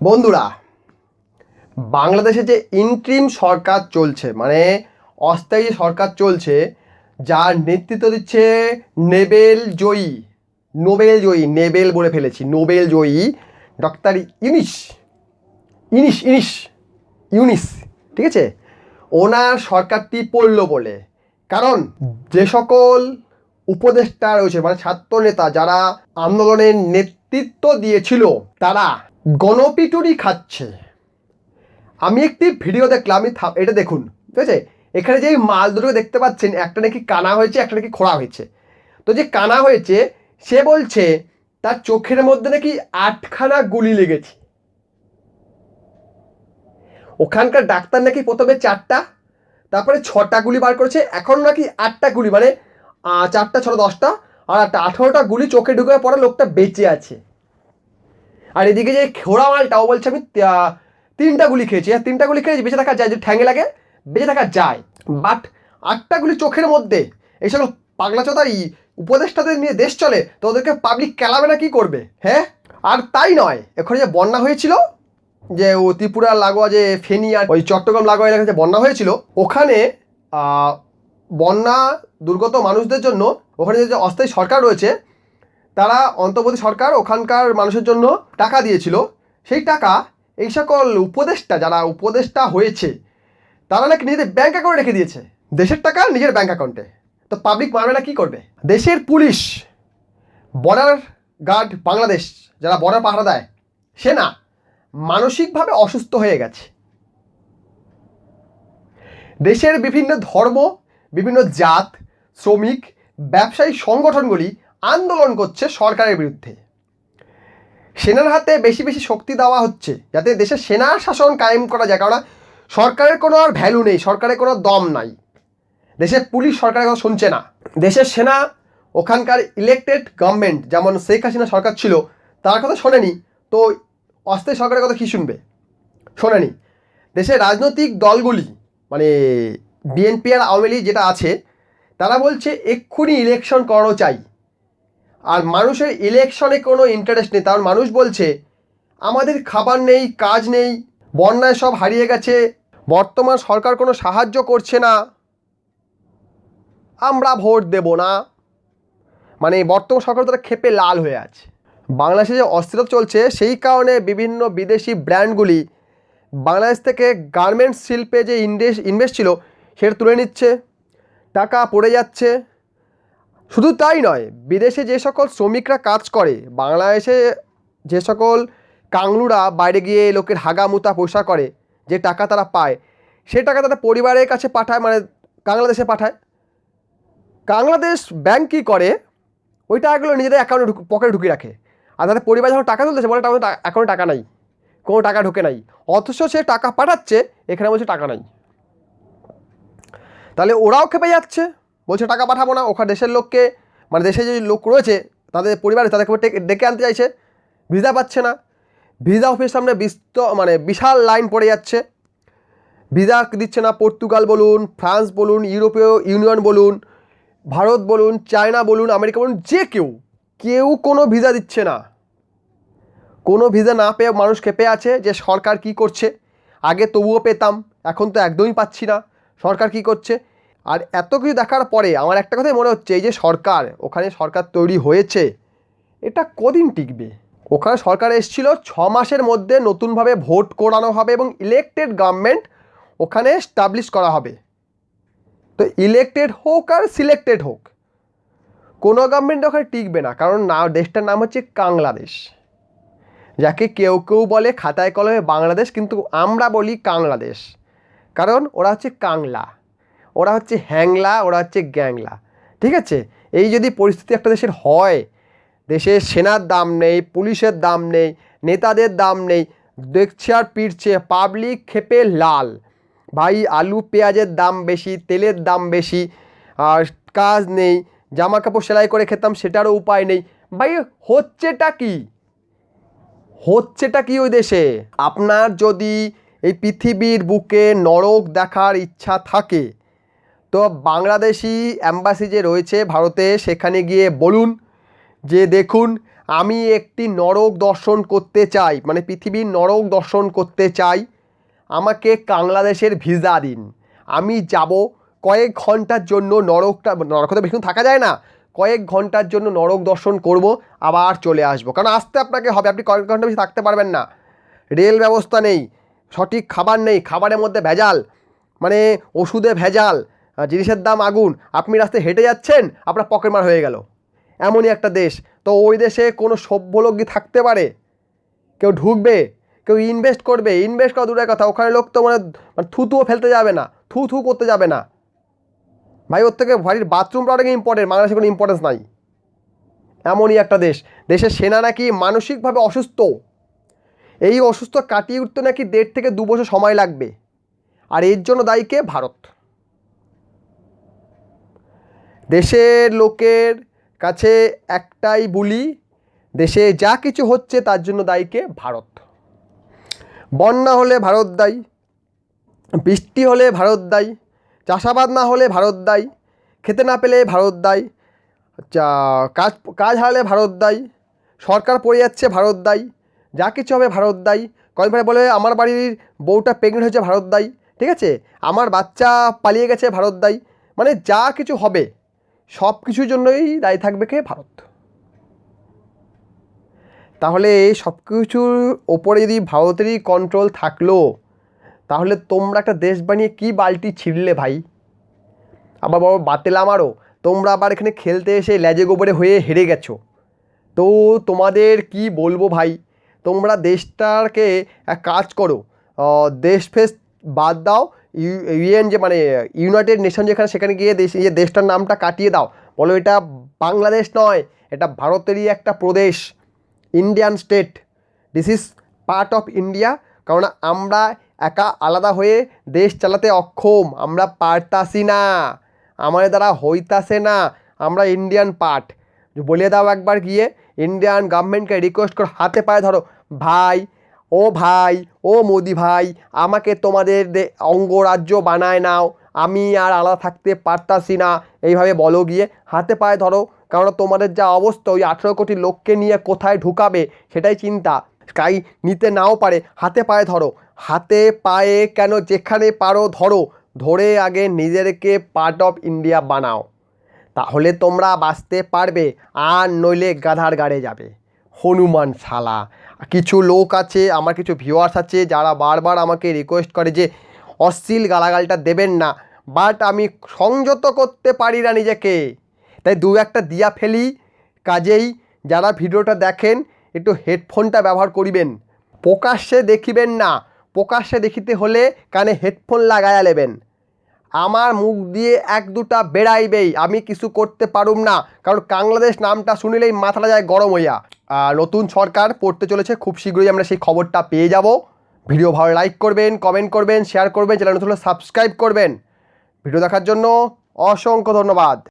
বন্ধুরা, বাংলাদেশে যে ইন্ট্রিম সরকার চলছে মানে অস্থায়ী সরকার চলছে, যার নেতৃত্ব দিচ্ছে নেবেল জয়ী, নোবেল জয়ী, নেবেল বলে ফেলেছি, নোবেল জয়ী ডক্টর ইউনিস ইনিস ইনিস ইউনিস, ঠিক আছে? ওনার সরকারটি পড়ল বলে। কারণ যে সকল উপদেষ্টা রয়েছে মানে ছাত্র নেতা যারা আন্দোলনের নেতৃত্ব দিয়েছিল, তারা গণপিটুরি খাচ্ছে। আমি একটি ভিডিও দেখলাম, আমি এটা দেখুন, ঠিক আছে? এখানে যেই মাল দুটো দেখতে পাচ্ছেন, একটা নাকি কানা হয়েছে, একটা নাকি খোড়া হয়েছে। তো যে কানা হয়েছে, সে বলছে, তার চোখের মধ্যে নাকি আটখানা গুলি লেগেছে। ওখানকার ডাক্তার নাকি প্রথমে চারটা, তারপরে ছটা গুলি বার করেছে, এখন নাকি আটটা গুলি মানে চারটা, ছটা, দশটা, আর একটা আঠারোটা গুলি চোখে ঢুকে পরে লোকটা বেঁচে আছে। আর এদিকে যে খোড়া মালটা, ও বলছে আমি তিনটা গুলি খেয়েছি। আর তিনটা গুলি খেয়েছি, বেঁচে থাকা যায়, যদি ঠ্যাঙে লাগে, বেঁচে থাকা যায়। বাট আটটা গুলি চোখের মধ্যে, এই সকল পাগলা চোদারি উপদেষ্টাদের নিয়ে দেশ চলে, তো ওদেরকে পাবলিক কেলাবে না কি করবে? হ্যাঁ? আর তাই নয় এখানে যে বন্যা হয়েছিল, যে ও ত্রিপুরা, লাগোয়া, যে ফেনী আর ওই চট্টগ্রাম, লাগোয়া এলাকায় যে বন্যা হয়েছিল, ওখানে বন্যা দুর্গত মানুষদের জন্য, ওখানে যে অস্থায়ী সরকার রয়েছে তারা অন্তর্বর্তী সরকার, ওখানকার মানুষের জন্য টাকা দিয়েছিল। সেই টাকা এই সকল উপদেষ্টা, যারা উপদেষ্টা হয়েছে, তারা নাকি নিজেদের ব্যাঙ্ক অ্যাকাউন্টে রেখে দিয়েছে। দেশের টাকা নিজের ব্যাঙ্ক অ্যাকাউন্টে তো পাবলিক মারবে না কী করবে? দেশের পুলিশ বর্ডার গার্ড বাংলাদেশ, যারা বর্ডার পাহারা দেয় সেনা মানসিকভাবে অসুস্থ হয়ে গেছে। দেশের বিভিন্ন ধর্ম, বিভিন্ন জাত, শ্রমিক, ব্যবসায়ী সংগঠনগুলি আন্দোলন করছে সরকারের বিরুদ্ধে। সেনার হাতে বেশি বেশি শক্তি দেওয়া হচ্ছে যাতে দেশের সেনা শাসন কায়েম করা যায় কারণ সরকারের কোনো আর ভ্যালু নেই, সরকারের কোনো দম নাই। দেশের পুলিশ সরকারের কথা শুনছে না। দেশের সেনা, ওখানকার ইলেকটেড গভর্নমেন্ট যেমন শেখ হাসিনা সরকার ছিল, তার কথা শোনেনি। তো অস্থায়ী সরকারের কথা কী শুনবে? শোনেনি। দেশের রাজনৈতিক দলগুলি মানে বিএনপি আর আওয়ামী লীগ যেটা আছে, তারা বলছে এক্ষুনি ইলেকশন করানো চাই। আর মানুষের ইলেকশনে কোনো ইন্টারেস্ট নেই। তার মানুষ বলছে, আমাদের খাবার নেই, কাজ নেই, বন্যায় সব হারিয়ে গেছে, বর্তমান সরকার কোনো সাহায্য করছে না। আমরা ভোট দেব না। মানে বর্তমান সরকার তারা ক্ষেপে লাল হয়ে আছে। বাংলাদেশে যে অস্থিরতা চলছে, সেই কারণে বিভিন্ন বিদেশি ব্র্যান্ডগুলি বাংলাদেশ থেকে গার্মেন্টস শিল্পে যে ইনভেস্ট ছিল, সেটা তুলে নিচ্ছে। টাকা পড়ে যাচ্ছে। শুধু তাই নয়, বিদেশে যে সকল শ্রমিকরা কাজ করে, বাংলাদেশে যে সকল কাংলুরা বাইরে গিয়ে লোকের হাগামুতা পয়সা করে, যে টাকা তারা পায়, সে টাকা তারা পরিবারের কাছে পাঠায় মানে বাংলাদেশে পাঠায়। বাংলাদেশ ব্যাংক কী করে? ওই টাকাগুলো নিজেদের অ্যাকাউন্টে পকেটে ঢুকিয়ে রাখে। আর তাদের পরিবার যখন টাকা তুলতেছে, বলে টাকা অ্যাকাউন্টে টাকা নাই, কোনো টাকা ঢোকে নাই। অথচ সে টাকা পাঠাচ্ছে, এখানে বলছে টাকা নাই। তাহলে ওরাও খেপে যাচ্ছে। বলছে, টাকা পাঠাবো না, ওখানে দেশের লোককে মানে দেশে যে লোক রয়েছে, তাদের পরিবারে তাদেরকে ডেকে- আনতে চাইছে। ভিসা পাচ্ছে না। ভিসা অফিস সামনে বিস্ত মানে বিশাল লাইন পড়ে যাচ্ছে। ভিসা দিচ্ছে না পর্তুগাল বলুন, ফ্রান্স বলুন, ইউরোপীয় ইউনিয়ন বলুন, ভারত বলুন, চায়না বলুন, আমেরিকা বলুন, যে কেউ কেউ কোনো ভিসা দিচ্ছে না। কোনো ভিসা না পেয়ে মানুষ খেপে আছে যে সরকার কি করছে। আগে তবুও পেতাম, এখন তো একদমই পাচ্ছি না। সরকার কি করছে? আর এত কিছু দেখার পরে আমার একটা কথাই মনে হচ্ছে, এই যে সরকার, ওখানে সরকার তৈরি হয়েছে, এটা কদিন টিকবে? ওখানে সরকার এসেছিল ছ মাসের মধ্যে নতুনভাবে ভোট করানো হবে এবং ইলেকটেড গভর্নমেন্ট ওখানে স্টাবলিশ করা হবে। তো ইলেকটেড হোক আর সিলেক্টেড হোক, কোনো গভর্নমেন্ট ওখানে টিকবে না, কারণ না, দেশটার নাম হচ্ছে বাংলাদেশ। যাকে কেউ কেউ বলে খাতায় কলমে বাংলাদেশ, কিন্তু আমরা বলি কাংলাদেশ, কারণ ওরা হচ্ছে কাংলা। ওরা হচ্ছে হ্যাংলা, ওরা হচ্ছে গ্যাংলা। ঠিক আছে? এই যদি পরিস্থিতি একটা দেশের হয়, দেশের সেনার দাম নেই, পুলিশের দাম নেই, নেতাদের দাম নেই, দেখছে আর পিটছে পাবলিক খেপে লাল। ভাই, আলু, পেঁয়াজের দাম বেশি, তেলের দাম বেশি, আর কাজ নেই জামা কাপড় সেলাই করে খেতাম, সেটারও উপায় নেই। ভাই, হচ্ছেটা কি? হচ্ছেটা কি ওই দেশে? আপনার যদি এই পৃথিবীর বুকে নরক দেখার ইচ্ছা থাকে তো বাংলাদেশি অ্যাম্বাসি যে রয়েছে ভারতে, সেখানে গিয়ে বলুন যে দেখুন, আমি একটি নরক দর্শন করতে চাই মানে পৃথিবীর নরক দর্শন করতে চাই, আমাকে বাংলাদেশের ভিসা দিন। আমি যাব কয়েক ঘণ্টার জন্য নরকটা, নরক তো বেশিক্ষণ থাকা যায় না, কয়েক ঘণ্টার জন্য নরক দর্শন করব, আবার চলে আসব। কারণ আসতে আপনাকে হবে, আপনি কয়েক ঘণ্টা বেশি থাকতে পারবেন না। রেল ব্যবস্থা নেই, সঠিক খাবার নেই, খাবারের মধ্যে ভেজাল মানে ওষুধে ভেজাল জিনিসের দাম আগুন, আপনি রাস্তায় হেঁটে যাচ্ছেন, আপনার পকেট মার হয়ে গেল। এমনই একটা দেশ। তো ওই দেশে কোনো সভ্য লোক থাকতে পারে? কেউ ঢুকবে, কেউ ইনভেস্ট করবে। ইনভেস্ট করা দূরের কথা, ওখানে লোক তো মানে মানে থুতুও ফেলতে যাবে না, থু থু করতে যাবে না। ভাই, ওর থেকে বাড়ির বাথরুমটা অনেক ইম্পর্টেন্ট বাংলাদেশে কোনো ইম্পর্টেন্স নাই। এমনই একটা দেশ। দেশের সেনা নাকি মানসিকভাবে অসুস্থ। এই অসুস্থ কাটিয়ে উঠতে নাকি দেড় থেকে দু বছর সময় লাগবে। আর এর জন্য দায়ী কে? ভারত। দেশের লোকের কাছে একটাই বলি, দেশে যা কিছু হচ্ছে তার জন্য দায়ী কে ভারত। বন্যা হলে ভারত দায়ী, বৃষ্টি হলে ভারত দায়ী, চাষাবাদ না হলে ভারত দায়ী, খেতে না পেলে ভারত দায়ী কাজ কাজ হারালে ভারত দায়ী, সরকার পড়ে যাচ্ছে ভারত দায়ী, যা কিছু হবে ভারত দায়ী। কয়েক ভাই বলে, আমার বাড়ির বউটা প্রেগনেন্ট হয়েছে, ভারত দায়ী। ঠিক আছে? আমার বাচ্চা পালিয়ে গেছে, ভারত দায়ী। মানে যা কিছু হবে সব কিছুর জন্যই দায়ী থাকবে কে? ভারত। তাহলে সব কিছুর ওপরে যদি ভারতেরই কন্ট্রোল থাকল, তাহলে তোমরা একটা দেশ বানিয়ে কী বালতি ছিঁড়লে ভাই? আবার বড় বাতেল আমারও। তোমরা আবার এখানে খেলতে এসে ল্যাজে গোবরে হয়ে হেরে গেছো। তো তোমাদের কি বলব ভাই? তোমরা দেশটাকে এক কাজ করো দেশ ফেস বাদ দাও ইউএন যে মানে ইউনাইটেড নেশন যেখানে সেখানে গিয়ে দেশ যে দেশটার নামটা কাটিয়ে দাও। বলো এটা বাংলাদেশ নয়, এটা ভারতেরই একটা প্রদেশ, Indian state. This is part of India কারণ আমরা একা আলাদা হয়ে দেশ চালাতে অক্ষম, আমরা পারতাসি না, আমাদের দ্বারা হইতাছে না, আমরা ইন্ডিয়ান পার্ট বলে দাও একবার গিয়ে, ইন্ডিয়ান গভর্নমেন্টকে রিকোয়েস্ট করো, হাতে পায়ে ধরো, ভাই ও ভাই, ও মোদি ভাই, আমাকে তোমাদের অঙ্গরাজ্য বানায় নাও। আমি আর আলাদা থাকতে পারতাছি না। এইভাবে বলো গিয়ে। হাতে পায়ে ধরো। কারণ তোমাদের যা অবস্থা, ওই আঠেরো কোটি লোককে নিয়ে কোথায় ঢুকাবে, সেটাই চিন্তা। কাই নিতে নাও পারে। হাতে পায়ে ধরো। হাতে পায়ে কেন যেখানে পারো ধরো। ধরে আগে নিজেদেরকে পার্ট অফ ইন্ডিয়া বানাও। তাহলে তোমরা বাঁচতে পারবে। আর নইলে গাধার গাড়ে যাবে। হনুমান শালা। কিছু লোক আছে, আমার কিছু ভিউয়ার্স আছে, যারা বারবার আমাকে রিকোয়েস্ট করে যে, অশ্লীল গালাগালটা দেবেন না। বাট আমি সংযত করতে পারি না নিজেকে। তাই দু একটা দিয়া ফেলি। কাজেই যারা ভিডিওটা দেখেন, একটু হেডফোনটা ব্যবহার করিবেন। প্রকাশ্যে দেখিবেন না। প্রকাশ্যে দেখিতে হলে কানে হেডফোন লাগায়া নেবেন। আমার মুখ দিয়ে এক দুটা বেড়াইবেই, আমি কিছু করতে পারুম না। কারণ বাংলাদেশ নামটা শুনিলেই মাথাটা যায় গরম হইয়া। আর নতুন সরকার পড়তে চলেছে, খুব শীঘ্রই আমরা সেই খবরটা পেয়ে যাব। ভিডিও ভালো লাইক করবেন কমেন্ট করবেন শেয়ার করবেন চ্যানেল নতুন সাবস্ক্রাইব করবেন। ভিডিও দেখার জন্য অসংখ্য ধন্যবাদ।